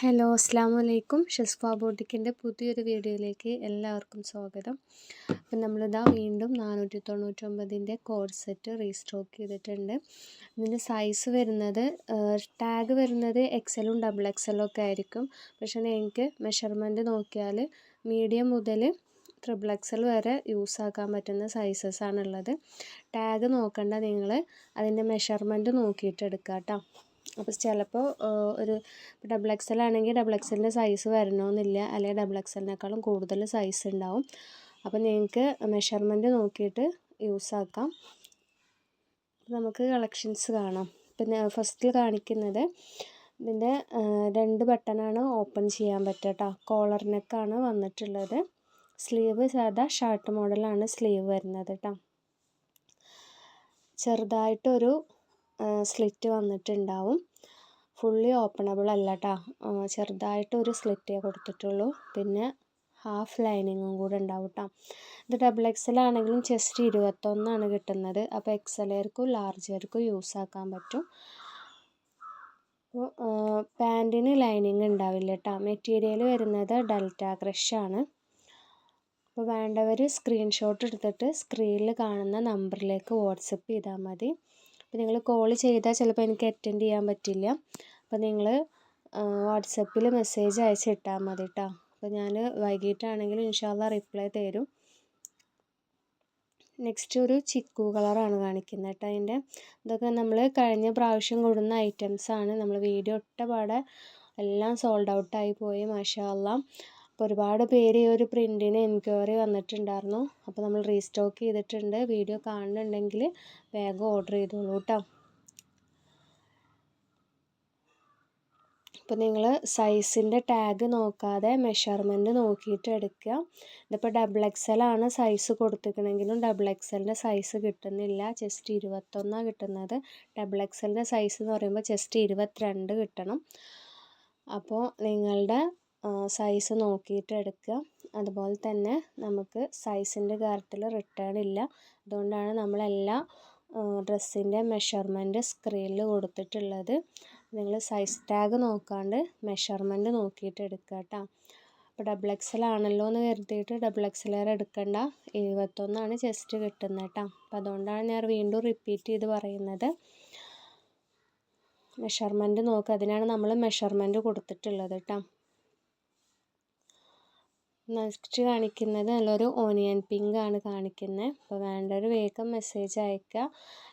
Hello അസ്സാം വലൈക്കും ഷസ്ഫ ബോട്ടിക്കിന്റെ പുതിയൊരു വീഡിയോയിലേക്ക് എല്ലാവർക്കും സ്വാഗതം. അപ്പം നമ്മളിതാ വീണ്ടും നാനൂറ്റി തൊണ്ണൂറ്റൊമ്പതിന്റെ കോഡ് സെറ്റ് റീസ്റ്റോക്ക് ചെയ്തിട്ടുണ്ട്. ഇതിന്റെ സൈസ് വരുന്നത് ടാഗ് വരുന്നത് എക്സലും ഡബിൾ എക്സലും ഒക്കെ ആയിരിക്കും. പക്ഷേ എനിക്ക് മെഷർമെന്റ് നോക്കിയാൽ മീഡിയം മുതൽ ട്രിപ്പിൾ എക്സൽ വരെ യൂസ് ആക്കാൻ പറ്റുന്ന സൈസസ് ആണുള്ളത്. ടാഗ് നോക്കണ്ട നിങ്ങൾ. അതിന്റെ മെഷർമെന്റ് നോക്കിയിട്ട് എടുക്കാം കേട്ടോ അപ്പോൾ ചിലപ്പോൾ ഒരു ഡബിൾ എക്സ് എൽ ആണെങ്കിൽ ഡബിൾ എക്സലിന്റെ സൈസ് വരണമെന്നില്ല അല്ലെങ്കിൽ ഡബിൾ എക്സ് എക്സലിനേക്കാളും കൂടുതൽ സൈസ് ഉണ്ടാവും അപ്പോൾ നിങ്ങൾക്ക് മെഷർമെന്റ് നോക്കിയിട്ട് യൂസ് ആക്കാം. നമുക്ക് കളക്ഷൻസ് കാണാം. പിന്നെ ഫസ്റ്റിൽ കാണിക്കുന്നത് ഇതിന്റെ രണ്ട് ബട്ടണാണ് ഓപ്പൺ ചെയ്യാൻ പറ്റുക കേട്ടോ കോളർ വന്നിട്ടുള്ളത്. സ്ലീവ് സാധാ ഷർട്ട് മോഡലാണ് സ്ലീവ് വരുന്നത് കേട്ടോ ചെറുതായിട്ടൊരു സ്ലിറ്റ് വന്നിട്ടുണ്ടാവും. ഫുള്ളി ഓപ്പണബിൾ അല്ല കേട്ടോ ചെറുതായിട്ടൊരു സ്ലിറ്റേ കൊടുത്തിട്ടുള്ളൂ. പിന്നെ ഹാഫ് ലൈനിങ്ങും കൂടെ ഉണ്ടാവും കേട്ടോ ഇത് ഡബിൾ എക്സൽ ആണെങ്കിലും ചെസ്റ്റ് ഇരുപത്തൊന്നാണ് കിട്ടുന്നത്. അപ്പോൾ എക്സലേർക്കും ലാർജർക്കും യൂസ് ആക്കാൻ പറ്റും. അപ്പോൾ പാന്റിന് ലൈനിങ് ഉണ്ടാവില്ല കേട്ടോ മെറ്റീരിയൽ വരുന്നത് ഡെൽറ്റ ക്രഷാണ് അപ്പോൾ വേണ്ടവർ സ്ക്രീൻഷോട്ട് എടുത്തിട്ട് സ്ക്രീനിൽ കാണുന്ന നമ്പറിലേക്ക് വാട്സപ്പ് ചെയ്താൽ മതി. അപ്പോൾ നിങ്ങൾ കോൾ ചെയ്താൽ ചിലപ്പോൾ എനിക്ക് അറ്റൻഡ് ചെയ്യാൻ പറ്റില്ല. അപ്പോൾ നിങ്ങൾ വാട്സപ്പിൽ മെസ്സേജ് അയച്ചിട്ടാൽ മതി കേട്ടോ അപ്പോൾ ഞാൻ വൈകിട്ടാണെങ്കിലും ഇൻഷാല്ല റിപ്ലൈ തരും. നെക്സ്റ്റ് ഒരു ചിക്കു കളറാണ് കാണിക്കുന്നത് കേട്ടോ അതിന്റെ. ഇതൊക്കെ നമ്മൾ കഴിഞ്ഞ പ്രാവശ്യം കൊടുന്ന ഐറ്റംസാണ് നമ്മൾ വീഡിയോ ഒട്ടപാടെ എല്ലാം സോൾഡ് ഔട്ടായി പോയി മാഷാ അപ്പോൾ ഒരുപാട് പേര് ഈ ഒരു പ്രിന്റിന് എൻക്വയറി വന്നിട്ടുണ്ടായിരുന്നു. അപ്പോൾ നമ്മൾ റീസ്റ്റോക്ക് ചെയ്തിട്ടുണ്ട്. വീഡിയോ കാണുന്നുണ്ടെങ്കിൽ വേഗം ഓർഡർ ചെയ്തോളൂ കേട്ടോ അപ്പോൾ നിങ്ങൾ സൈസിന്റെ ടാഗ് നോക്കാതെ മെഷർമെന്റ് നോക്കിയിട്ട് എടുക്കുക. ഇതിപ്പോൾ ഡബിൾ എക്സൽ ആണ് സൈസ് കൊടുത്തിരിക്കണമെങ്കിലും ഡബിൾ എക്സലിന്റെ സൈസ് കിട്ടുന്നില്ല. ജസ്റ്റ് ഇരുപത്തൊന്നാണ് കിട്ടുന്നത്. ഡബിൾ എക്സലിന്റെ സൈസ് എന്ന് പറയുമ്പോൾ ജസ്റ്റ് ഇരുപത്തിരണ്ട് കിട്ടണം. അപ്പോൾ നിങ്ങളുടെ സൈസ് നോക്കിയിട്ട് എടുക്കുക. അതുപോലെ തന്നെ നമുക്ക് സൈസിന്റെ കാര്യത്തിൽ റിട്ടേൺ ഇല്ല. അതുകൊണ്ടാണ് നമ്മളെല്ലാ ഡ്രസ്സിന്റെ മെഷർമെന്റ് സ്ക്രീനിൽ കൊടുത്തിട്ടുള്ളത്. നിങ്ങൾ സൈസ് ടാഗ് നോക്കാണ്ട് മെഷർമെന്റ് നോക്കിയിട്ട് എടുക്കുക കേട്ടോ അപ്പോൾ ഡബിൾ എക്സൽ ആണല്ലോ എന്ന് കരുതിയിട്ട് ഡബിൾ എക്സൽ വരെ എടുക്കണ്ട. ഇരുപത്തൊന്നാണ് ജസ്റ്റ് കിട്ടുന്നത് കേട്ടോ അപ്പോൾ അതുകൊണ്ടാണ് ഞാൻ വീണ്ടും റിപ്പീറ്റ് ചെയ്ത് പറയുന്നത്. മെഷർമെന്റ് നോക്കുക അതിനാണ് നമ്മൾ മെഷർമെന്റ് കൊടുത്തിട്ടുള്ളത് കേട്ടോ നെക്സ്റ്റ് കാണിക്കുന്നത് നല്ലൊരു ഓനിയൻ പിങ്ക് ആണ് കാണിക്കുന്നത് അപ്പോൾ വേണ്ടൊരു വേഗം മെസ്സേജ് അയക്കുക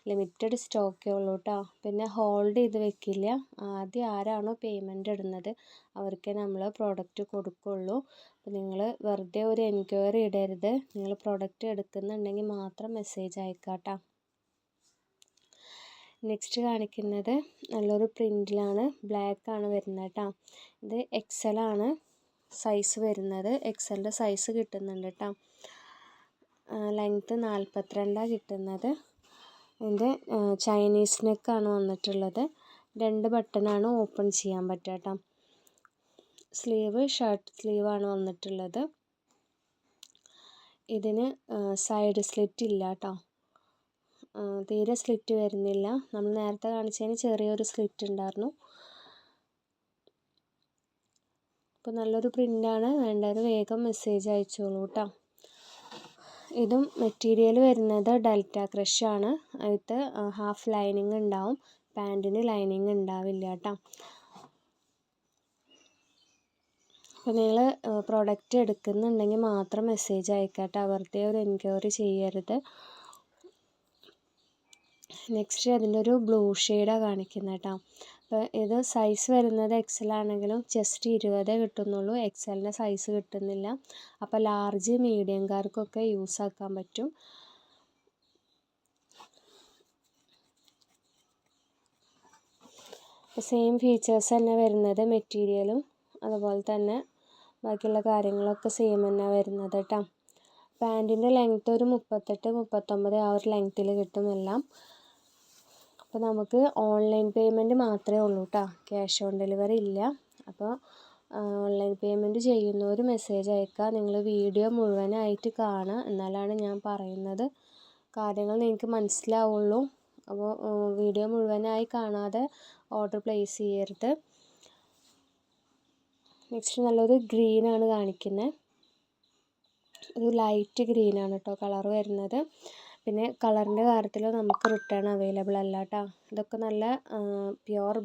ലിമിറ്റഡ് സ്റ്റോക്കേ ഉള്ളൂ കേട്ടോ പിന്നെ ഹോൾഡ് ചെയ്ത് വെക്കില്ല. ആദ്യം ആരാണോ പേയ്മെന്റ് ഇടുന്നത് അവർക്കേ നമ്മൾ പ്രോഡക്റ്റ് കൊടുക്കുള്ളൂ. അപ്പോൾ നിങ്ങൾ വെറുതെ ഒരു എൻക്വയറി ഇടരുത്. നിങ്ങൾ പ്രോഡക്റ്റ് എടുക്കുന്നുണ്ടെങ്കിൽ മാത്രം മെസ്സേജ് അയക്കുക കേട്ടോ നെക്സ്റ്റ് കാണിക്കുന്നത് നല്ലൊരു പ്രിന്റിലാണ് ബ്ലാക്ക് ആണ് വരുന്നത് കേട്ടോ ഇത് എക്സൽ ആണ്. സൈസ് വരുന്നത് എക്സലിന്റെ സൈസ് കിട്ടുന്നുണ്ട് കേട്ടോ ലെങ്ത്ത് നാൽപ്പത്തിരണ്ടാണ് കിട്ടുന്നത്. ഇതിന്റെ ചൈനീസ് നെക്കാണ് വന്നിട്ടുള്ളത്. രണ്ട് ബട്ടണാണ് ഓപ്പൺ ചെയ്യാൻ പറ്റുക കേട്ടോ സ്ലീവ് ഷർട്ട് സ്ലീവാണ് വന്നിട്ടുള്ളത്. ഇതിന് സൈഡ് സ്ലിറ്റ് ഇല്ല കേട്ടോ തീരെ സ്ലിറ്റ് വരുന്നില്ല. നമ്മൾ നേരത്തെ കാണിച്ചതിന് ചെറിയൊരു സ്ലിറ്റ് ഉണ്ടായിരുന്നു. അപ്പോൾ നല്ലൊരു പ്രിന്റാണ്. വേണ്ടവർ വേഗം മെസ്സേജ് അയച്ചോളൂ കേട്ടോ ഇതും മെറ്റീരിയൽ വരുന്നത് ഡെൽറ്റ ക്രഷ് ആണ്. അതിൽ ഹാഫ് ലൈനിങ് ഉണ്ടാവും. പാന്റിന് ലൈനിങ് ഉണ്ടാവില്ല കേട്ടോ അപ്പോൾ നിങ്ങൾ പ്രോഡക്റ്റ് എടുക്കുന്നുണ്ടെങ്കിൽ മാത്രം മെസ്സേജ് അയക്കാട്ടോ വെറുതെ ഒരു എൻക്വയറി ചെയ്യരുത്. നെക്സ്റ്റ് അതിന്റെ ഒരു ബ്ലൂ ഷെയ്ഡാണ് കാണിക്കുന്നത് കേട്ടോ അപ്പോൾ ഇത് സൈസ് വരുന്നത് എക്സൽ ആണെങ്കിലും ജസ്റ്റ് ഇരുപതേ കിട്ടുന്നുള്ളൂ. എക്സലിന്റെ സൈസ് കിട്ടുന്നില്ല. അപ്പോൾ ലാർജ് മീഡിയംകാർക്കൊക്കെ യൂസ് ആക്കാൻ പറ്റും. സെയിം ഫീച്ചേഴ്സ് തന്നെ വരുന്നത് മെറ്റീരിയലും അതുപോലെ തന്നെ ബാക്കിയുള്ള കാര്യങ്ങളൊക്കെ സെയിം തന്നെ വരുന്നത് കേട്ടോ പാന്റിന്റെ ലെങ്ത്ത് ഒരു മുപ്പത്തെട്ട് മുപ്പത്തൊമ്പത് ആ ഒരു ലെങ്ത്തിൽ കിട്ടും എല്ലാം അപ്പോൾ നമുക്ക് ഓൺലൈൻ പേയ്മെന്റ് മാത്രമേ ഉള്ളൂ കേട്ടോ ക്യാഷ് ഓൺ ഡെലിവറി ഇല്ല. അപ്പോൾ ഓൺലൈൻ പേയ്മെന്റ് ചെയ്യുന്നവർ മെസ്സേജ് അയക്കുക നിങ്ങൾ വീഡിയോ മുഴുവനായിട്ട് കാണുക എന്നാലാണ് ഞാൻ പറയുന്നത്. കാര്യങ്ങൾ നിങ്ങൾക്ക് മനസ്സിലാവുള്ളൂ. അപ്പോൾ വീഡിയോ മുഴുവനായി കാണാതെ ഓർഡർ പ്ലേസ് ചെയ്യരുത്. നെക്സ്റ്റ് നല്ലൊരു ഗ്രീനാണ് കാണിക്കുന്നത് ഒരു ലൈറ്റ് ഗ്രീനാണ് കേട്ടോ കളർ വരുന്നത്. പിന്നെ കളറിന്റെ കാര്യത്തിൽ നമുക്ക് റിട്ടേൺ അവൈലബിൾ അല്ല കേട്ടോ ഇതൊക്കെ നല്ല പ്യുവർ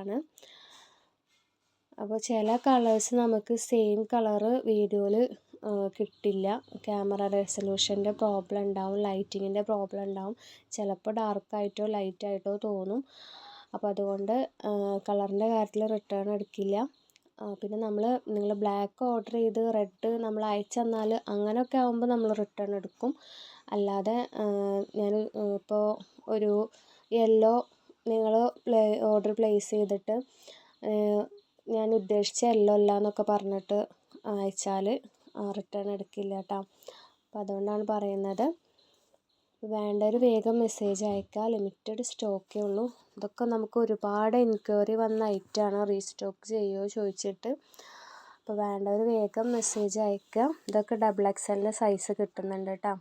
ആണ്. അപ്പോൾ ചില കളേഴ്സ് നമുക്ക് സെയിം കളറ് വീഡിയോയിൽ കിട്ടില്ല. ക്യാമറ റെസൊല്യൂഷന്റെ പ്രോബ്ലം ഉണ്ടാവും ലൈറ്റിങ്ങിന്റെ പ്രോബ്ലം ഉണ്ടാവും. ചിലപ്പോൾ ഡാർക്കായിട്ടോ ലൈറ്റായിട്ടോ തോന്നും. അപ്പോൾ അതുകൊണ്ട് കളറിന്റെ കാര്യത്തിൽ റിട്ടേൺ എടുക്കില്ല. പിന്നെ നമ്മൾ നിങ്ങൾ ബ്ലാക്ക് ഓർഡർ ചെയ്ത് റെഡ് നമ്മൾ അയച്ചു തന്നാൽ അങ്ങനെയൊക്കെ ആകുമ്പോൾ നമ്മൾ റിട്ടേൺ എടുക്കും. അല്ലാതെ ഞാൻ ഇപ്പോൾ ഒരു യെല്ലോ നിങ്ങൾ ഓർഡർ പ്ലേസ് ചെയ്തിട്ട് ഞാൻ ഉദ്ദേശിച്ച യെല്ലോ അല്ല എന്നൊക്കെ പറഞ്ഞിട്ട് അയച്ചാൽ റിട്ടേൺ എടുക്കില്ല കേട്ടോ അപ്പം അതുകൊണ്ടാണ് പറയുന്നത്. വേണ്ടവർ വേഗം മെസ്സേജ് അയക്കുക ലിമിറ്റഡ് സ്റ്റോക്കേ ഉള്ളൂ. ഇതൊക്കെ നമുക്ക് ഒരുപാട് എൻക്വയറി വന്ന ഐറ്റമാണ് റീസ്റ്റോക്ക് ചെയ്യുമോ ചോദിച്ചിട്ട്. അപ്പോൾ വേണ്ടവർ വേഗം മെസ്സേജ് അയക്കുക ഇതൊക്കെ ഡബിൾ എക്സലിന്റെ സൈസ് കിട്ടുന്നുണ്ട് കേട്ടോ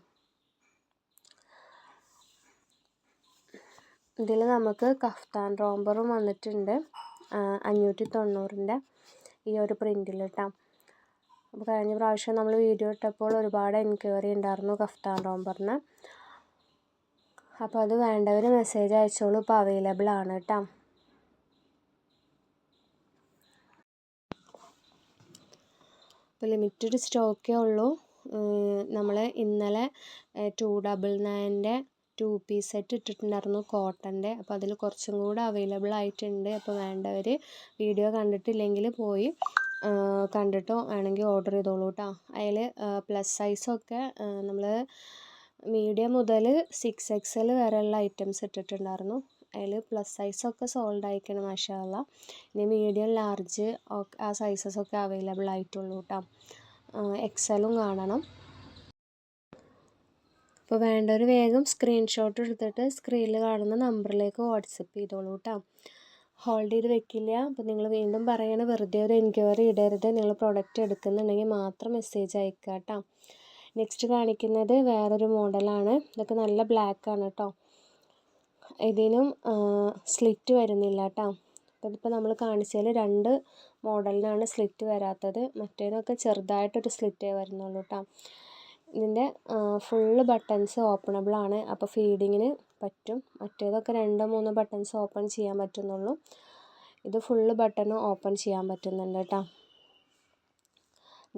ഇതിൽ നമുക്ക് കഫ്താൻ റോംബറും വന്നിട്ടുണ്ട്. അഞ്ഞൂറ്റി തൊണ്ണൂറിന്റെ ഈ ഒരു പ്രിന്റിൽ കേട്ടോ അപ്പോൾ കഴിഞ്ഞ പ്രാവശ്യം നമ്മൾ വീഡിയോ ഇട്ടപ്പോൾ ഒരുപാട് എൻക്വയറി ഉണ്ടായിരുന്നു കഫ്താൻ റോംബറിന് അപ്പോൾ അത് വേണ്ടവർ മെസ്സേജ് അയച്ചോളൂ. ഇപ്പോൾ അവൈലബിൾ ആണ് കേട്ടോ ഇപ്പോൾ ലിമിറ്റഡ് സ്റ്റോക്കേ ഉള്ളൂ. നമ്മൾ ഇന്നലെ ടു ഡബിൾ നയന്റെ ടു പീസ് സെറ്റ് ഇട്ടിട്ടുണ്ടായിരുന്നു കോട്ടന്റെ അപ്പോൾ അതിൽ കുറച്ചും കൂടെ അവൈലബിൾ ആയിട്ടുണ്ട്. അപ്പോൾ വേണ്ടവർ വീഡിയോ കണ്ടിട്ടില്ലെങ്കിൽ പോയി കണ്ടിട്ടോ? വേണമെങ്കിൽ ഓർഡർ ചെയ്തോളൂ കേട്ടോ അതിൽ പ്ലസ് സൈസൊക്കെ നമ്മൾ മീഡിയം മുതൽ സിക്സ് എക്സ് എൽ വരെയുള്ള ഐറ്റംസ് ഇട്ടിട്ടുണ്ടായിരുന്നു. അതിൽ പ്ലസ് സൈസൊക്കെ സോൾഡ് ആയിക്കണം മാഷാല്ല ഇനി മീഡിയം ലാർജ് ആ സൈസസൊക്കെ അവൈലബിൾ ആയിട്ടുള്ളൂ കേട്ടോ എക്സലും കാണണം. അപ്പോൾ വേണ്ടവർ വേഗം സ്ക്രീൻഷോട്ട് എടുത്തിട്ട് സ്ക്രീനിൽ കാണുന്ന നമ്പറിലേക്ക് വാട്സപ്പ് ചെയ്തോളൂ കേട്ടോ ഹോൾഡ് ചെയ്ത് വെക്കില്ല. അപ്പോൾ നിങ്ങൾ വീണ്ടും പറയണ വെറുതെ ഒരു എൻക്വയറി ഇടരുത്. നിങ്ങൾ പ്രോഡക്റ്റ് എടുക്കുന്നുണ്ടെങ്കിൽ മാത്രം മെസ്സേജ് അയക്കുക കേട്ടോ നെക്സ്റ്റ് കാണിക്കുന്നത് വേറൊരു മോഡലാണ് ഇതൊക്കെ നല്ല ബ്ലാക്ക് ആണ് കേട്ടോ ഇതിനും സ്ലിറ്റ് വരുന്നില്ല കേട്ടോ അപ്പോൾ ഇതിപ്പോൾ നമ്മൾ കാണിച്ചതിൽ രണ്ട് മോഡലിനാണ് സ്ലിറ്റ് വരാത്തത്. മറ്റേതൊക്കെ ചെറുതായിട്ടൊരു സ്ലിറ്റേ വരുന്നുള്ളൂ കേട്ടോ ഇതിന്റെ ഫുള്ള് ബട്ടൺസ് ഓപ്പണബിൾ ആണ്. അപ്പോൾ ഫീഡിങ്ങിന് പറ്റും. മറ്റേതൊക്കെ രണ്ടോ മൂന്നോ ബട്ടൺസ് ഓപ്പൺ ചെയ്യാൻ പറ്റുന്നുള്ളൂ. ഇത് ഫുള്ള് ബട്ടൺ ഓപ്പൺ ചെയ്യാൻ പറ്റുന്നുണ്ട് കേട്ടോ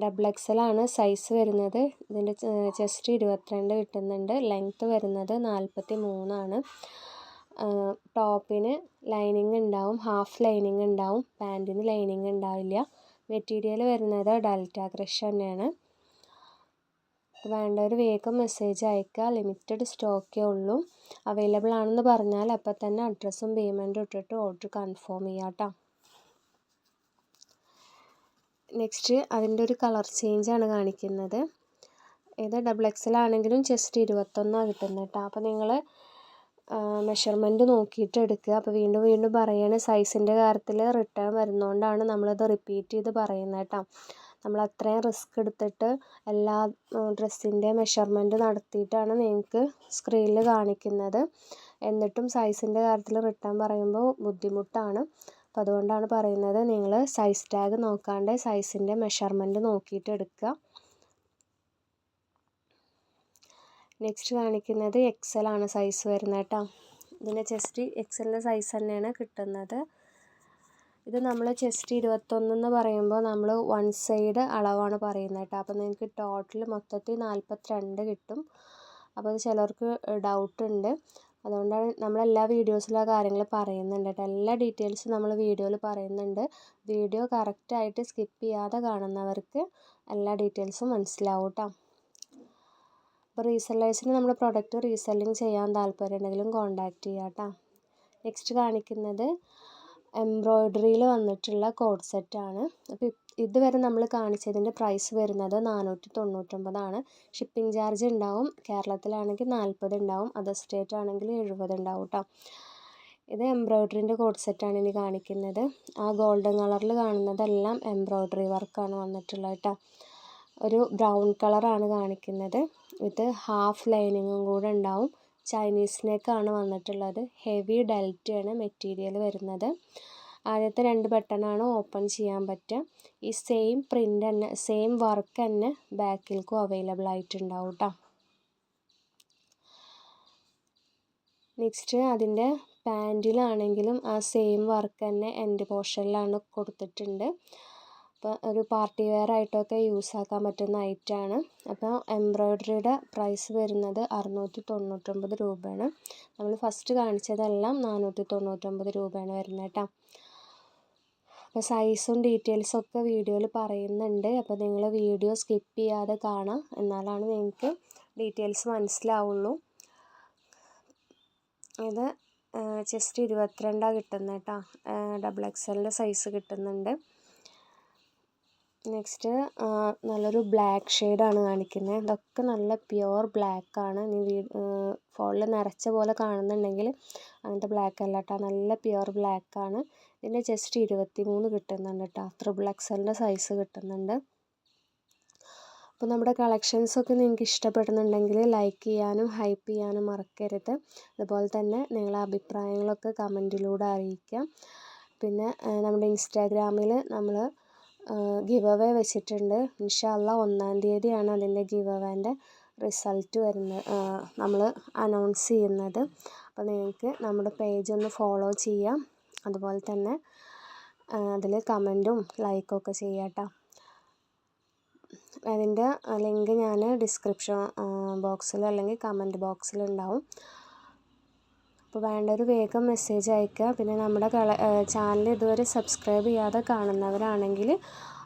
ഡബിൾ ആണ് സൈസ് വരുന്നത്. ഇതിന്റെ ചെസ്റ്റ് ഇരുപത്തിരണ്ട് കിട്ടുന്നുണ്ട്. ലെങ്ത്ത് വരുന്നത് നാൽപ്പത്തി മൂന്നാണ് ടോപ്പിന് ലൈനിങ് ഉണ്ടാവും. ഹാഫ് ലൈനിങ് ഉണ്ടാവും. പാന്റിന് ലൈനിങ് ഉണ്ടാവില്ല. മെറ്റീരിയൽ വരുന്നത് ഡെൽറ്റ ക്രഷ് തന്നെയാണ്. വേണ്ടവർ വേഗം മെസ്സേജ് അയക്കുക. ലിമിറ്റഡ് സ്റ്റോക്കേ ഉള്ളൂ. അവൈലബിൾ ആണെന്ന് പറഞ്ഞാൽ അപ്പം തന്നെ അഡ്രസ്സും പേയ്മെന്റും ഇട്ടിട്ട് ഓർഡർ കൺഫേം ചെയ്യാം കേട്ടോ നെക്സ്റ്റ് അതിന്റെ ഒരു കളർ ചേഞ്ചാണ് കാണിക്കുന്നത്. ഇത് ഡബിൾ എക്സൽ ആണെങ്കിലും ജസ്റ്റ് ഇരുപത്തൊന്നാണ് കിട്ടുന്നത് കേട്ടോ അപ്പോൾ നിങ്ങൾ മെഷർമെന്റ് നോക്കിയിട്ട് എടുക്കുക. അപ്പോൾ വീണ്ടും വീണ്ടും പറയുകയാണ് സൈസിന്റെ കാര്യത്തിൽ റിട്ടേൺ വരുന്നതുകൊണ്ടാണ് നമ്മളത് റിപ്പീറ്റ് ചെയ്ത് പറയുന്നത് കേട്ടോ നമ്മൾ അത്രയും റിസ്ക് എടുത്തിട്ട് എല്ലാ ഡ്രസ്സിന്റെ മെഷർമെന്റ് നടത്തിയിട്ടാണ് നിങ്ങൾക്ക് സ്ക്രീനിൽ കാണിക്കുന്നത്. എന്നിട്ടും സൈസിന്റെ കാര്യത്തിൽ റിട്ടേൺ പറയുമ്പോൾ ബുദ്ധിമുട്ടാണ്. അപ്പം അതുകൊണ്ടാണ് പറയുന്നത് നിങ്ങൾ സൈസ് ടാഗ് നോക്കാണ്ട് സൈസിന്റെ മെഷർമെന്റ് നോക്കിയിട്ട് എടുക്കുക. നെക്സ്റ്റ് കാണിക്കുന്നത് എക്സൽ ആണ് സൈസ് വരുന്നത് കേട്ടോ. ഇതിന്റെ ചെസ്റ്റ് എക്സലിന്റെ സൈസ് തന്നെയാണ് കിട്ടുന്നത്. ഇത് നമ്മൾ ചെസ്റ്റ് ഇരുപത്തൊന്ന് പറയുമ്പോൾ നമ്മൾ വൺ സൈഡ് അളവാണ് പറയുന്നത് കേട്ടോ. അപ്പോൾ നിങ്ങൾക്ക് ടോട്ടൽ മൊത്തത്തിൽ നാൽപ്പത്തിരണ്ട് കിട്ടും. അപ്പോൾ അത് ചിലർക്ക് ഡൗട്ട് ഉണ്ട്. അതുകൊണ്ടാണ് നമ്മൾ എല്ലാ വീഡിയോസിലും ആ കാര്യങ്ങൾ പറയുന്നുണ്ട് കേട്ടോ. എല്ലാ ഡീറ്റെയിൽസും നമ്മൾ വീഡിയോയിൽ പറയുന്നുണ്ട്. വീഡിയോ കറക്റ്റായിട്ട് സ്കിപ്പ് ചെയ്യാതെ കാണുന്നവർക്ക് എല്ലാ ഡീറ്റെയിൽസും മനസ്സിലാവും കേട്ടോ. അപ്പോൾ റീസെല്ലേഴ്സിന് നമ്മൾ പ്രൊഡക്റ്റ് റീസെല്ലിങ് ചെയ്യാൻ താല്പര്യം ഉണ്ടെങ്കിലും കോൺടാക്റ്റ് ചെയ്യാം കേട്ടോ. നെക്സ്റ്റ് കാണിക്കുന്നത് എംബ്രോയ്ഡറിയിൽ വന്നിട്ടുള്ള കോഡ് സെറ്റാണ്. അപ്പോൾ ഇതുവരെ നമ്മൾ കാണിച്ചതിന്റെ പ്രൈസ് വരുന്നത് നാനൂറ്റി തൊണ്ണൂറ്റൊമ്പതാണ് ഷിപ്പിംഗ് ചാർജ് ഉണ്ടാവും കേരളത്തിലാണെങ്കിൽ നാൽപ്പത് ഉണ്ടാവും അതർ സ്റ്റേറ്റ് ആണെങ്കിൽ എഴുപത് ഉണ്ടാവും കേട്ടോ ഇത് എംബ്രോയ്ഡറിന്റെ കോഡ് സെറ്റാണ് ഇനി കാണിക്കുന്നത്. ആ ഗോൾഡൻ കളറിൽ കാണുന്നതെല്ലാം എംബ്രോയ്ഡറി വർക്കാണ് വന്നിട്ടുള്ളത് കേട്ടോ ഒരു ബ്രൗൺ കളറാണ് കാണിക്കുന്നത്. ഇത് ഹാഫ് ലൈനിങ്ങും കൂടെ ഉണ്ടാവും ചൈനീസ് നെക്കാണ് വന്നിട്ടുള്ളത്. ഹെവി ഡെൽറ്റയാണ് മെറ്റീരിയൽ വരുന്നത്. ആദ്യത്തെ രണ്ട് ബട്ടണാണ് ഓപ്പൺ ചെയ്യാൻ പറ്റുക. ഈ സെയിം പ്രിന്റ് തന്നെ സെയിം വർക്ക് തന്നെ ബാക്കിൽക്കും അവൈലബിൾ ആയിട്ടുണ്ടാവും കേട്ടോ നെക്സ്റ്റ് അതിന്റെ പാന്റിലാണെങ്കിലും ആ സെയിം വർക്ക് തന്നെ എൻഡ് പോർഷനിലാണ് കൊടുത്തിട്ടുണ്ട്. അപ്പോൾ ഒരു പാർട്ടി വെയർ ആയിട്ടൊക്കെ യൂസ് ആക്കാൻ പറ്റുന്ന ഐറ്റമാണ് അപ്പോൾ എംബ്രോയ്ഡറിയുടെ പ്രൈസ് വരുന്നത് അറുന്നൂറ്റി തൊണ്ണൂറ്റൊമ്പത് രൂപയാണ്. നമ്മൾ ഫസ്റ്റ് കാണിച്ചതെല്ലാം നാനൂറ്റി തൊണ്ണൂറ്റൊമ്പത് രൂപയാണ് വരുന്നത് കേട്ടോ. അപ്പോൾ സൈസും ഡീറ്റെയിൽസും ഒക്കെ വീഡിയോയിൽ പറയുന്നുണ്ട്. അപ്പോൾ നിങ്ങൾ വീഡിയോ സ്കിപ്പ് ചെയ്യാതെ കാണാം എന്നാലാണ് നിങ്ങൾക്ക് ഡീറ്റെയിൽസ് മനസ്സിലാവുള്ളൂ. ഇത് ചെസ്റ്റ് ഇരുപത്തിരണ്ടാണ് കിട്ടുന്നത് കേട്ടോ. ഡബിൾ എക്സലിന്റെ സൈസ് കിട്ടുന്നുണ്ട്. നെക്സ്റ്റ് നല്ലൊരു ബ്ലാക്ക് ഷെയ്ഡാണ് കാണിക്കുന്നത് ഇതൊക്കെ നല്ല പ്യുവർ ബ്ലാക്ക് ആണ്. നീ ഫോണിൽ നിറച്ച പോലെ കാണുന്നുണ്ടെങ്കിൽ അങ്ങനത്തെ ബ്ലാക്ക് അല്ല കേട്ടോ നല്ല പ്യുവർ ബ്ലാക്ക് ആണ്. ഇതിന്റെ ജസ്റ്റ് ഇരുപത്തി മൂന്ന് കിട്ടുന്നുണ്ട് കേട്ടോ ത്രിബിൾ എക്സലിന്റെ സൈസ് കിട്ടുന്നുണ്ട്. അപ്പോൾ നമ്മുടെ കളക്ഷൻസൊക്കെ നിങ്ങൾക്ക് ഇഷ്ടപ്പെടുന്നുണ്ടെങ്കിൽ ലൈക്ക് ചെയ്യാനും ഹൈപ്പ് ചെയ്യാനും മറക്കരുത്. അതുപോലെ തന്നെ നിങ്ങളുടെ അഭിപ്രായങ്ങളൊക്കെ കമന്റിലൂടെ അറിയിക്കാം. പിന്നെ നമ്മുടെ ഇൻസ്റ്റാഗ്രാമിൽ നമ്മൾ ഗിവ് അവേ വെച്ചിട്ടുണ്ട്. ഇൻഷല്ല ഒന്നാം തീയതിയാണ് അതിന്റെ ഗിവ് അവേന്റെ റിസൾട്ട് വരുന്നത്. നമ്മൾ അനൗൺസ് ചെയ്യുന്നത്. അപ്പോൾ നിങ്ങൾക്ക് നമ്മുടെ പേജ് ഒന്ന് ഫോളോ ചെയ്യാം. അതുപോലെ തന്നെ അതിൽ കമന്റും ലൈക്കൊക്കെ ചെയ്യാം കേട്ടോ അതിന്റെ ലിങ്ക് ഞാൻ ഡിസ്ക്രിപ്ഷൻ ബോക്സിൽ അല്ലെങ്കിൽ കമന്റ് ബോക്സിൽ ഉണ്ടാവും. അപ്പോൾ വേണ്ടവർ വേഗം മെസ്സേജ് അയക്കുക. പിന്നെ നമ്മുടെ ചാനൽ ഇതുവരെ സബ്സ്ക്രൈബ് ചെയ്യാതെ കാണുന്നവരാണെങ്കിൽ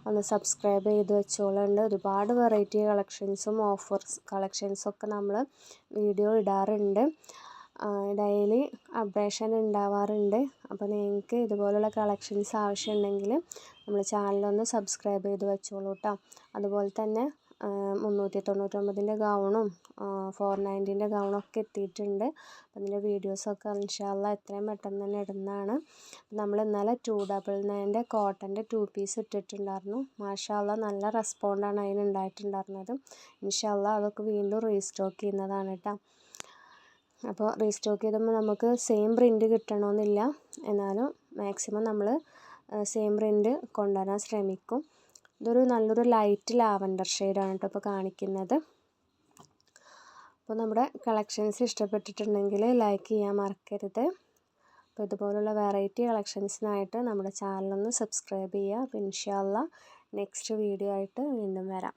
ഒന്ന് സബ്സ്ക്രൈബ് ചെയ്ത് വെച്ചോളുണ്ട്. ഒരുപാട് വെറൈറ്റി കളക്ഷൻസും ഓഫേഴ്സ് കളക്ഷൻസും ഒക്കെ നമ്മൾ വീഡിയോ ഇടാറുണ്ട്. ഡെയിലി അപ്ഡേഷൻ ഉണ്ടാവാറുണ്ട്. അപ്പോൾ നിങ്ങൾക്ക് ഇതുപോലുള്ള കളക്ഷൻസ് ആവശ്യമുണ്ടെങ്കിൽ നമ്മൾ ചാനലൊന്ന് സബ്സ്ക്രൈബ് ചെയ്ത് വെച്ചോളൂ കേട്ടോ അതുപോലെ തന്നെ മുന്നൂറ്റി തൊണ്ണൂറ്റൊമ്പതിന്റെ ഗൗണും ഫോർ നയന്റീന്റെ ഗൗണൊക്കെ എത്തിയിട്ടുണ്ട്. അതിന്റെ വീഡിയോസൊക്കെ ഇൻഷാല്ല എത്രയും പെട്ടെന്ന് തന്നെ ഇടുന്നതാണ്. നമ്മൾ ഇന്നലെ ടു ഡബിൾ നയന്റെ കോട്ടന്റെ ടു പീസ് ഇട്ടിട്ടുണ്ടായിരുന്നു. മാഷാല്ല നല്ല റെസ്പോണ്ടാണ് അതിന് ഉണ്ടായിട്ടുണ്ടായിരുന്നത്. ഇൻഷാല്ല അതൊക്കെ വീണ്ടും റീസ്റ്റോക്ക് ചെയ്യുന്നതാണ് കേട്ടോ. അപ്പോൾ റീസ്റ്റോക്ക് ചെയ്തുമ്പോൾ നമുക്ക് സെയിം പ്രിന്റ് കിട്ടണമെന്നില്ല. എന്നാലും മാക്സിമം നമ്മൾ സെയിം പ്രിന്റ് കൊണ്ടുവരാൻ ശ്രമിക്കും. ഇതൊരു നല്ലൊരു ലൈറ്റ് ലാവൻഡർ ഷെയ്ഡാണ് കേട്ടോ ഇപ്പോൾ കാണിക്കുന്നത്. അപ്പോൾ നമ്മുടെ കളക്ഷൻസ് ഇഷ്ടപ്പെട്ടിട്ടുണ്ടെങ്കിൽ ലൈക്ക് ചെയ്യാൻ മറക്കരുത്. അപ്പോൾ ഇതുപോലുള്ള വെറൈറ്റി കളക്ഷൻസിനായിട്ട് നമ്മുടെ ചാനലൊന്ന് സബ്സ്ക്രൈബ് ചെയ്യുക. അപ്പോൾ ഇൻഷാല്ല നെക്സ്റ്റ് വീഡിയോ ആയിട്ട് വീണ്ടും വരാം.